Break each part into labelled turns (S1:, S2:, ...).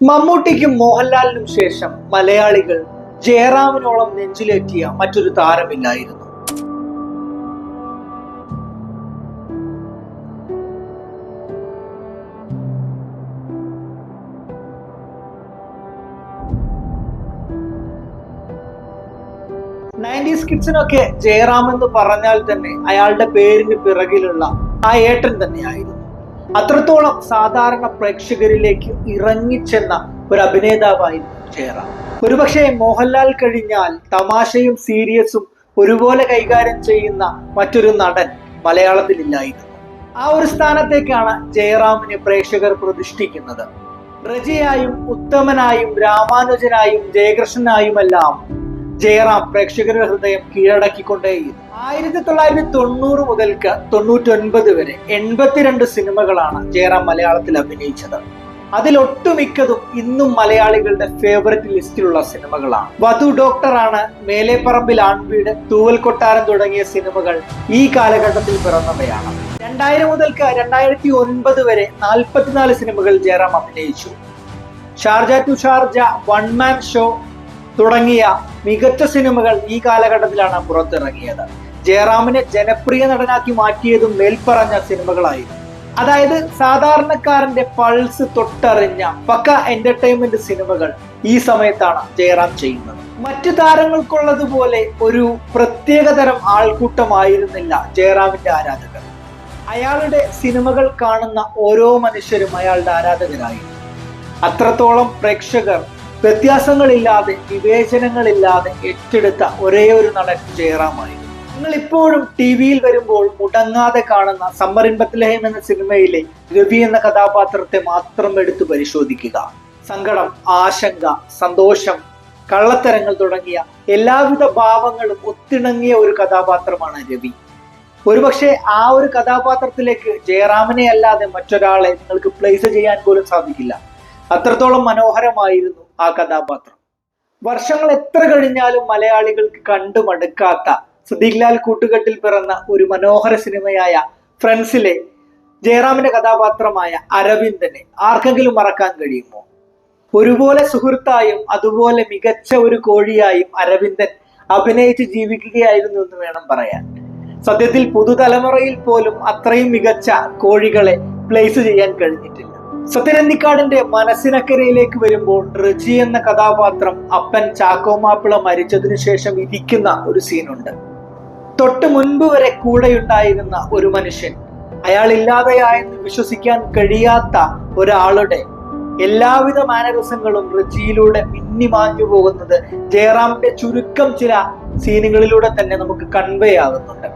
S1: മമ്മൂട്ടിക്കും മോഹൻലാലിനും ശേഷം മലയാളികൾ ജയറാമിനോളം നെഞ്ചിലേറ്റിയ മറ്റൊരു താരമില്ലായിരുന്നു. നയന്റീസ് കിഡ്സിനൊക്കെ ജയറാം എന്ന് പറഞ്ഞാൽ തന്നെ അയാളുടെ പേരിന് പിറകിലുള്ള ആ ഏട്ടൻ തന്നെയായിരുന്നു. അത്രത്തോളം സാധാരണ പ്രേക്ഷകരിലേക്ക് ഇറങ്ങിച്ചെന്ന ഒരു അഭിനേതാവായിരുന്നു ജയറാം ഒരുപക്ഷെ മോഹൻലാൽ കഴിഞ്ഞാൽ തമാശയും സീരിയസും ഒരുപോലെ കൈകാര്യം ചെയ്യുന്ന മറ്റൊരു നടൻ മലയാളത്തിലില്ലായിരുന്നു. ആ ഒരു സ്ഥാനത്തേക്കാണ് ജയറാമിനെ പ്രേക്ഷകർ പ്രതിഷ്ഠിക്കുന്നത്. രജയായും ഉത്തമനായും രാമാനുജനായും ജയകൃഷ്ണനായുമെല്ലാം ജയറാം പ്രേക്ഷകരുടെ ഹൃദയം കീഴടക്കിക്കൊണ്ടേയിരുന്നു ആയിരത്തി തൊള്ളായിരത്തി തൊണ്ണൂറ് മുതൽക്ക് തൊണ്ണൂറ്റൊൻപത് വരെ എൺപത്തിരണ്ട് സിനിമകളാണ് ജയറാം മലയാളത്തിൽ അഭിനയിച്ചത്. അതിലൊട്ടുമിക്കതും ഇന്നും മലയാളികളുടെ ഫേവററ്റ് ലിസ്റ്റിലുള്ള സിനിമകളാണ്. വധു ഡോക്ടറാണ് മേലേപ്പറമ്പിൽ ആൺവീട് തൂവൽ കൊട്ടാരം തുടങ്ങിയ സിനിമകൾ ഈ കാലഘട്ടത്തിൽ പിറന്നവയാണ്. രണ്ടായിരം മുതൽക്ക് രണ്ടായിരത്തി ഒൻപത് വരെ നാൽപ്പത്തിനാല് സിനിമകൾ ജയറാം അഭിനയിച്ചു. Sharjah to Sharjah one man show തുടങ്ങിയ മികച്ച സിനിമകൾ ഈ കാലഘട്ടത്തിലാണ് പുറത്തിറങ്ങിയത്. ജയറാമിനെ ജനപ്രിയ നടനാക്കി മാറ്റിയതും മേൽപ്പറഞ്ഞ സിനിമകളായിരുന്നു. അതായത് സാധാരണക്കാരന്റെ പൾസ് തൊട്ടറിഞ്ഞ പക്ക എന്റർടൈൻമെന്റ് സിനിമകൾ ഈ സമയത്താണ് ജയറാം ചെയ്യുന്നത്. മറ്റു താരങ്ങൾക്കുള്ളതുപോലെ ഒരു പ്രത്യേകതരം ആൾക്കൂട്ടമായിരുന്നില്ല ജയറാമിന്റെ ആരാധകർ. അയാളുടെ സിനിമകൾ കാണുന്ന ഓരോ മനുഷ്യരും അയാളുടെ ആരാധകരായിരുന്നു. അത്രത്തോളം പ്രേക്ഷകർ വ്യത്യാസങ്ങളില്ലാതെ വിവേചനങ്ങളില്ലാതെ ഏറ്റെടുത്ത ഒരേ ഒരു നടൻ ജയറാമായിരുന്നു നിങ്ങൾ ഇപ്പോഴും ടി വിയിൽ വരുമ്പോൾ മുടങ്ങാതെ കാണുന്ന സമ്മർ ഇൻ ബത്ലഹേം എന്ന സിനിമയിലെ രവി എന്ന കഥാപാത്രത്തെ മാത്രം എടുത്തു പരിശോധിക്കുക. സങ്കടം ആശങ്ക സന്തോഷം കള്ളത്തരങ്ങൾ തുടങ്ങിയ എല്ലാവിധ ഭാവങ്ങളും ഒത്തിണങ്ങിയ ഒരു കഥാപാത്രമാണ് രവി. ഒരുപക്ഷെ ആ ഒരു കഥാപാത്രത്തിലേക്ക് ജയറാമിനെ അല്ലാതെ മറ്റൊരാളെ നിങ്ങൾക്ക് പ്ലേസ് ചെയ്യാൻ പോലും സാധിക്കില്ല. അത്രത്തോളം മനോഹരമായിരുന്നു ആ കഥാപാത്രം. വർഷങ്ങൾ എത്ര കഴിഞ്ഞാലും മലയാളികൾക്ക് കണ്ടു മടുക്കാത്ത സുദീഖ് കൂട്ടുകെട്ടിൽ പിറന്ന ഒരു മനോഹര സിനിമയായ ഫ്രണ്ട്സിലെ ജയറാമിന്റെ കഥാപാത്രമായ അരവിന്ദനെ ആർക്കെങ്കിലും മറക്കാൻ കഴിയുമോ? ഒരുപോലെ സുഹൃത്തായും അതുപോലെ മികച്ച ഒരു കോഴിയായും അരവിന്ദൻ അഭിനയിച്ച് ജീവിക്കുകയായിരുന്നു എന്ന് വേണം പറയാൻ. സത്യത്തിൽ പുതുതലമുറയിൽ പോലും അത്രയും മികച്ച കോഴികളെ പ്ലേസ് ചെയ്യാൻ കഴിഞ്ഞിട്ടില്ല. സത്യനന്ദിക്കാടിന്റെ മനസ്സിനക്കരയിലേക്ക് വരുമ്പോൾ റജി എന്ന കഥാപാത്രം അപ്പൻ ചാക്കോമാപ്പിള മരിച്ചതിനു ശേഷം ഇരിക്കുന്ന ഒരു സീനുണ്ട്. തൊട്ട് മുൻപ് വരെ കൂടെയുണ്ടായിരുന്ന ഒരു മനുഷ്യൻ അയാൾ ഇല്ലാതെയായെന്ന് വിശ്വസിക്കാൻ കഴിയാത്ത ഒരാളുടെ എല്ലാവിധ മാനരസങ്ങളും റജിയിലൂടെ മിന്നിമാഞ്ഞു പോകുന്നത് ജയറാമിന്റെ ചുരുക്കം ചില സീനുകളിലൂടെ തന്നെ നമുക്ക് കൺവേ ആകുന്നുണ്ട്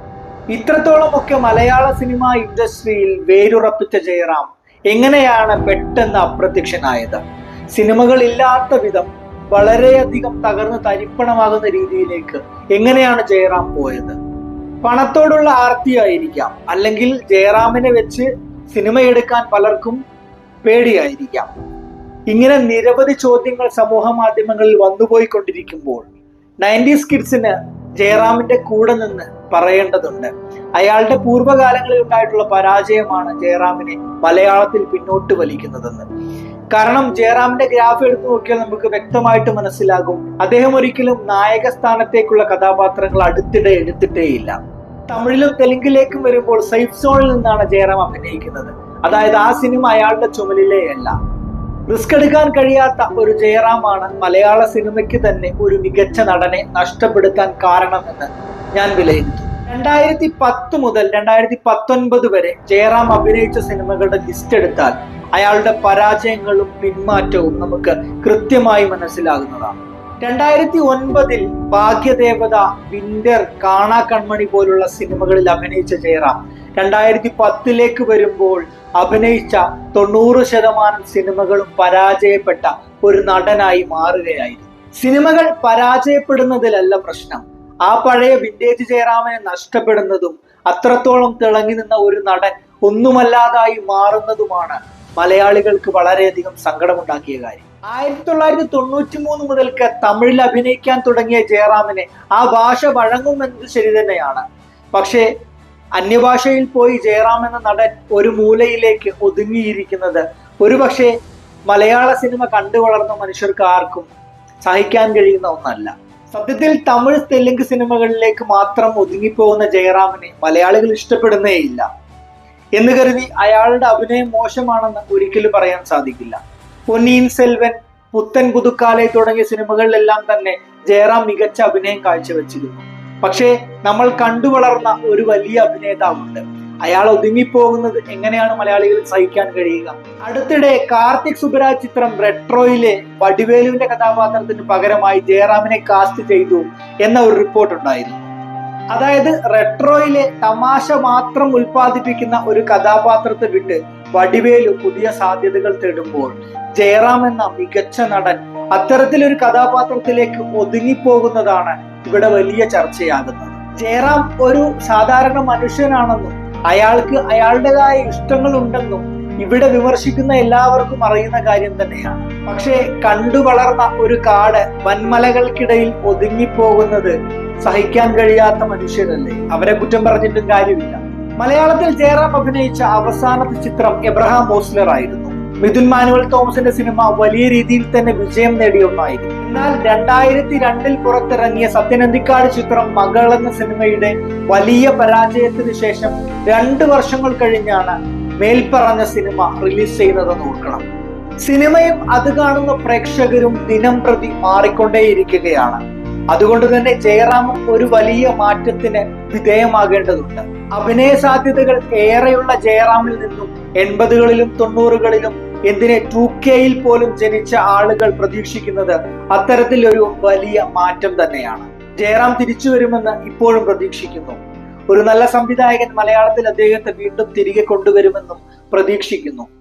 S1: ഇത്രത്തോളമൊക്കെ മലയാള സിനിമ ഇൻഡസ്ട്രിയിൽ വേരുറപ്പിച്ച ജയറാം. എങ്ങനെയാണ് പെട്ടെന്ന് അപ്രത്യക്ഷനായത്? സിനിമകൾ ഇല്ലാത്ത വിധം വളരെയധികം തകർന്ന് തരിപ്പണമാകുന്ന രീതിയിലേക്ക് എങ്ങനെയാണ് ജയറാം പോയത്? പണത്തോടുള്ള ആർത്തിയായിരിക്കാം അല്ലെങ്കിൽ ജയറാമിനെ വെച്ച് സിനിമ എടുക്കാൻ പലർക്കും പേടിയായിരിക്കാം. ഇങ്ങനെ നിരവധി ചോദ്യങ്ങൾ സമൂഹ മാധ്യമങ്ങളിൽ വന്നുപോയിക്കൊണ്ടിരിക്കുമ്പോൾ നയന്റീസ് കിഡ്സിന് ജയറാമിന്റെ കൂടെ നിന്ന് പറയേണ്ടതുണ്ട്. അയാളുടെ പൂർവകാലങ്ങളിൽ ഉണ്ടായിട്ടുള്ള പരാജയമാണ് ജയറാമിനെ മലയാളത്തിൽ പിന്നോട്ട് വലിക്കുന്നതെന്ന്. കാരണം ജയറാമിന്റെ ഗ്രാഫ് എടുത്തു നോക്കിയാൽ നമുക്ക് വ്യക്തമായിട്ട് മനസ്സിലാകും അദ്ദേഹം ഒരിക്കലും നായക സ്ഥാനത്തേക്കുള്ള കഥാപാത്രങ്ങൾ അടുത്തിടെ എടുത്തിട്ടേയില്ല. തമിഴിലും തെലുങ്കിലേക്കും വരുമ്പോൾ സൈഫ് സോണിൽ നിന്നാണ് ജയറാം അഭിനയിക്കുന്നത്. അതായത് ആ സിനിമ അയാളുടെ ചുമലിലേ അല്ല. റിസ്ക് എടുക്കാൻ കഴിയാത്ത ഒരു ജയറാമാണ് മലയാള സിനിമയ്ക്ക് തന്നെ ഒരു മികച്ച നടനെ നഷ്ടപ്പെടുത്താൻ കാരണമെന്ന് ഞാൻ വിലയിരുത്തുന്നു. രണ്ടായിരത്തി പത്ത് മുതൽ രണ്ടായിരത്തി പത്തൊൻപത് വരെ ജയറാം അഭിനയിച്ച സിനിമകളുടെ ലിസ്റ്റ് എടുത്താൽ അയാളുടെ പരാജയങ്ങളും പിന്മാറ്റവും നമുക്ക് കൃത്യമായി മനസ്സിലാകുന്നതാണ്. രണ്ടായിരത്തി ഒൻപതിൽ ഭാഗ്യദേവത വിന്റർ കാണാ കൺമണി പോലുള്ള സിനിമകളിൽ അഭിനയിച്ച ജയറാം രണ്ടായിരത്തി പത്തിലേക്ക് വരുമ്പോൾ അഭിനയിച്ച തൊണ്ണൂറ് ശതമാനം സിനിമകളും പരാജയപ്പെട്ട ഒരു നടനായി മാറുകയായിരുന്നു. സിനിമകൾ പരാജയപ്പെടുന്നതിലല്ല പ്രശ്നം. ആ പഴയ വിന്റേജ് ജയറാമനെ നഷ്ടപ്പെടുന്നതും അത്രത്തോളം തിളങ്ങി നിന്ന ഒരു നടൻ ഒന്നുമല്ലാതായി മാറുന്നതുമാണ് മലയാളികൾക്ക് വളരെയധികം സങ്കടമുണ്ടാക്കിയ കാര്യം. ആയിരത്തി തൊള്ളായിരത്തി തൊണ്ണൂറ്റി മൂന്ന് മുതൽക്ക് തമിഴിൽ അഭിനയിക്കാൻ തുടങ്ങിയ ജയറാമിനെ ആ ഭാഷ വഴങ്ങുമെന്നത് ശരി തന്നെയാണ്. പക്ഷേ അന്യഭാഷയിൽ പോയി ജയറാം എന്ന നടൻ ഒരു മൂലയിലേക്ക് ഒതുങ്ങിയിരിക്കുന്നത്. ഒരുപക്ഷെ മലയാള സിനിമ കണ്ടു വളർന്ന മനുഷ്യർക്ക് ആർക്കും സഹിക്കാൻ കഴിയുന്ന ഒന്നല്ല. സത്യത്തിൽ തമിഴ് തെലുങ്ക് സിനിമകളിലേക്ക് മാത്രം ഒതുങ്ങിപ്പോകുന്ന ജയറാമിനെ മലയാളികൾ ഇഷ്ടപ്പെടുന്നേയില്ല. എന്ന് കരുതി അയാളുടെ അഭിനയം മോശമാണെന്ന് ഒരിക്കലും പറയാൻ സാധിക്കില്ല. പൊന്നിയിൻ സെൽവൻ പുത്തൻ പുതുക്കാലെ തുടങ്ങിയ സിനിമകളിലെല്ലാം തന്നെ ജയറാം മികച്ച അഭിനയം കാഴ്ചവെച്ചിരുന്നു. പക്ഷേ നമ്മൾ കണ്ടു വളർന്ന ഒരു വലിയ അഭിനേതാവുണ്ട്. അയാൾ ഒതുങ്ങിപ്പോകുന്നത് എങ്ങനെയാണ് മലയാളികൾ സഹിക്കാൻ കഴിയുക? അടുത്തിടെ കാർത്തിക് സുബരാജ് ചിത്രം റെട്രോയിലെ വടിവേലുവിന്റെ കഥാപാത്രത്തിന് പകരമായി ജയറാമിനെ കാസ്റ്റ് ചെയ്തു എന്ന ഒരു റിപ്പോർട്ട് ഉണ്ടായിരുന്നു. അതായത് റെട്രോയിലെ തമാശ മാത്രം ഉൽപ്പാദിപ്പിക്കുന്ന ഒരു കഥാപാത്രത്തെ വിട്ട് വടിവേലു പുതിയ സാധ്യതകൾ തേടുമ്പോൾ ജയറാം എന്ന മികച്ച നടൻ അത്തരത്തിലൊരു കഥാപാത്രത്തിലേക്ക് ഒതുങ്ങിപ്പോകുന്നതാണ് ഇവിടെ വലിയ ചർച്ചയാകുന്നത്. ജയറാം ഒരു സാധാരണ മനുഷ്യനാണെന്നും അയാൾക്ക് അയാളുടേതായ ഇഷ്ടങ്ങൾ ഉണ്ടെന്നും ഇവിടെ വിമർശിക്കുന്ന എല്ലാവർക്കും അറിയുന്ന കാര്യം തന്നെയാണ്. പക്ഷേ കണ്ടു വളർന്ന ഒരു കാട് വൻമലകൾക്കിടയിൽ ഒതുങ്ങിപ്പോകുന്നത് സഹിക്കാൻ കഴിയാത്ത മനുഷ്യരല്ലേ? അവരെ കുറ്റം പറഞ്ഞിട്ടും കാര്യമില്ല. മലയാളത്തിൽ ജയറാം അഭിനയിച്ച അവസാനത്തെ ചിത്രം എബ്രഹാം മോസ്ലർ ആയിരുന്നു. മിഥുൻ മാനുവൽ തോമസിന്റെ സിനിമ വലിയ രീതിയിൽ തന്നെ വിജയം നേടിയ ഒന്നായിരുന്നു. എന്നാൽ രണ്ടായിരത്തി രണ്ടിൽ പുറത്തിറങ്ങിയ സത്യനന്ദിക്കാട് ചിത്രം മകൾ എന്ന സിനിമയുടെ വലിയ പരാജയത്തിന് ശേഷം രണ്ട് വർഷങ്ങൾ കഴിഞ്ഞാണ് മേൽപ്പറഞ്ഞ സിനിമ റിലീസ് ചെയ്യുന്നതെന്ന് ഓർക്കണം. സിനിമയും അത് കാണുന്ന പ്രേക്ഷകരും ദിനം പ്രതി മാറിക്കൊണ്ടേയിരിക്കുകയാണ്. അതുകൊണ്ട് തന്നെ ജയറാമും ഒരു വലിയ മാറ്റത്തിന് വിധേയമാകേണ്ടതുണ്ട്. അഭിനയ സാധ്യതകൾ ഏറെയുള്ള ജയറാമിൽ നിന്നും എൺപതുകളിലും തൊണ്ണൂറുകളിലും എന്തിനെ ടു കെയിൽ പോലും ജനിച്ച ആളുകൾ പ്രതീക്ഷിക്കുന്നത് അത്തരത്തിലൊരു വലിയ മാറ്റം തന്നെയാണ്. ജയറാം തിരിച്ചു വരുമെന്ന് ഇപ്പോഴും പ്രതീക്ഷിക്കുന്നു. ഒരു നല്ല സംവിധായകൻ മലയാളത്തിൽ അദ്ദേഹത്തെ വീണ്ടും തിരികെ കൊണ്ടുവരുമെന്നും പ്രതീക്ഷിക്കുന്നു.